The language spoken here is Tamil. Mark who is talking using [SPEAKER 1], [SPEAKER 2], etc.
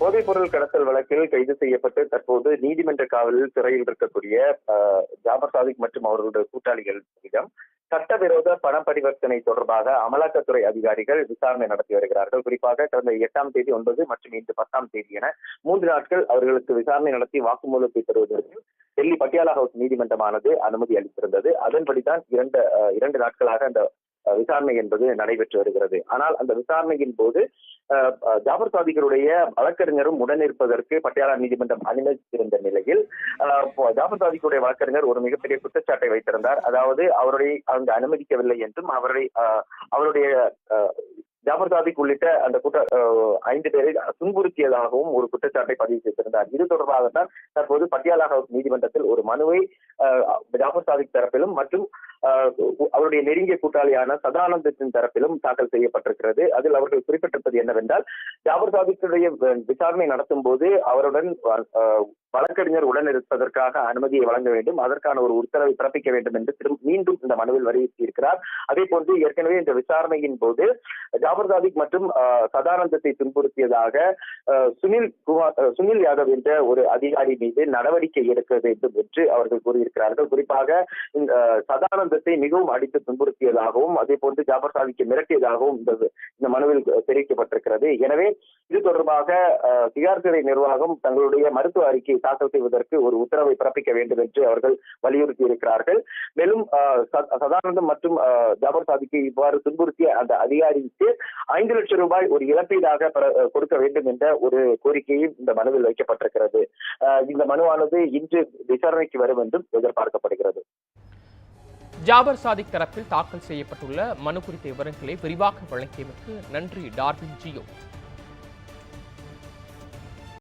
[SPEAKER 1] போதைப் பொருள் கடத்தல் வழக்கில் கைது செய்யப்பட்டு தற்போது நீதிமன்ற காவலில் சிறையில் இருக்கக்கூடிய ஜாபர் சாதிக் மற்றும் அவர்களுடைய கூட்டாளிகளிடம் சட்டவிரோத பண பரிவர்த்தனை தொடர்பாக அமலாக்கத்துறை அதிகாரிகள் விசாரணை நடத்தி வருகிறார்கள். குறிப்பாக கடந்த எட்டாம் தேதி ஒன்பது மற்றும் இன்று பத்தாம் தேதி என மூன்று நாட்கள் அவர்களுக்கு விசாரணை நடத்தி வாக்குமூலத்தை பெறுவதற்கு டெல்லி பட்டியாலா ஹவுஸ் நீதிமன்றமானது அனுமதி அளித்திருந்தது. அதன்படிதான் இரண்டு அஹ், இரண்டு நாட்களாக அந்த விசாரணை என்பது நடைபெற்று வருகிறது. ஆனால் அந்த விசாரணையின் போது ஜாபர் சாதிகளுடைய வழக்கறிஞரும் உடனிருப்பதற்கு பட்டியாலா நீதிமன்றம் அனுமதித்திருந்த நிலையில் ஜாபர் சாதிகளுடைய வழக்கறிஞர் ஒரு மிகப்பெரிய குற்றச்சாட்டை வைத்திருந்தார். அதாவது அவருடைய அங்கு அனுமதிக்கவில்லை என்றும் அவருடைய அஹ், அவருடைய அஹ், ஜாபர் சாதிக் உள்ளிட்ட அந்த குற்ற அஹ், ஐந்து பேரை துன்புறுத்தியதாகவும் ஒரு குற்றச்சாட்டை பதிவு செய்திருந்தார். இது தொடர்பாக தான் தற்போது பட்டியாலா நீதிமன்றத்தில் ஒரு மனுவை அஹ், ஜாபர் சாதிக் தரப்பிலும் மற்றும் அவருடைய நெருங்கிய கூட்டாளியான சதானந்தத்தின் தரப்பிலும் தாக்கல் செய்யப்பட்டிருக்கிறது. அதில் அவர்கள் குறிப்பிட்டிருப்பது என்னவென்றால் ஜாபர் சாதிக்குடைய விசாரணை நடத்தும் போது அவருடன் வழக்கறிஞர் உடன் இருப்பதற்காக அனுமதியை வழங்க வேண்டும். அதற்கான ஒரு உத்தரவை பிறப்பிக்க வேண்டும் என்று திரும்ப மீண்டும் இந்த மனுவில் வலியுறுத்தியிருக்கிறார். அதே போன்று ஏற்கனவே இந்த விசாரணையின் போது ஜாபர் சாதிக் மற்றும் சதானந்தத்தை துன்புறுத்தியதாக சுனில் குமார் சுனில் யாதவ் என்ற ஒரு அதிகாரி மீது நடவடிக்கை எடுக்க வேண்டும் என்று அவர்கள் கூறியிருக்கிறார்கள். குறிப்பாக இந்த அஹ், மிகவும் அடித்து துன்புறுத்தியதாகவும் அதே போன்று ஜாபர் சாதிக்கு மிரட்டியதாகவும் இந்த இந்த மனுவில் தெரிவிக்கப்பட்டிருக்கிறது. எனவே இது தொடர்பாக அஹ், திகார் சிறை நிர்வாகம் தங்களுடைய மருத்துவ அறிக்கையை தாக்கல் செய்வதற்கு ஒரு உத்தரவை பிறப்பிக்க வேண்டும் என்று அவர்கள் வலியுறுத்தி இருக்கிறார்கள் மேலும் சதானந்தம் மற்றும் ஜாபர் சாதிக்கு இவ்வாறு துன்புறுத்திய அந்த அதிகாரிக்கு ஐந்து லட்சம் ரூபாய் ஒரு இழப்பீடாக கொடுக்க வேண்டும் என்ற ஒரு கோரிக்கையும் இந்த மனுவில் வைக்கப்பட்டிருக்கிறது. இந்த மனுவானது இன்று விசாரணைக்கு வரும் என்றும் எதிர்பார்க்கப்படுகிறது.
[SPEAKER 2] ஜாபர் சாதிக் தரப்பில் தாக்கல் செய்யப்பட்டுள்ள மனு குறித்த விவரங்களை விரிவாக வழங்கியமைக்கு நன்றி டார்வின் ஜியோ.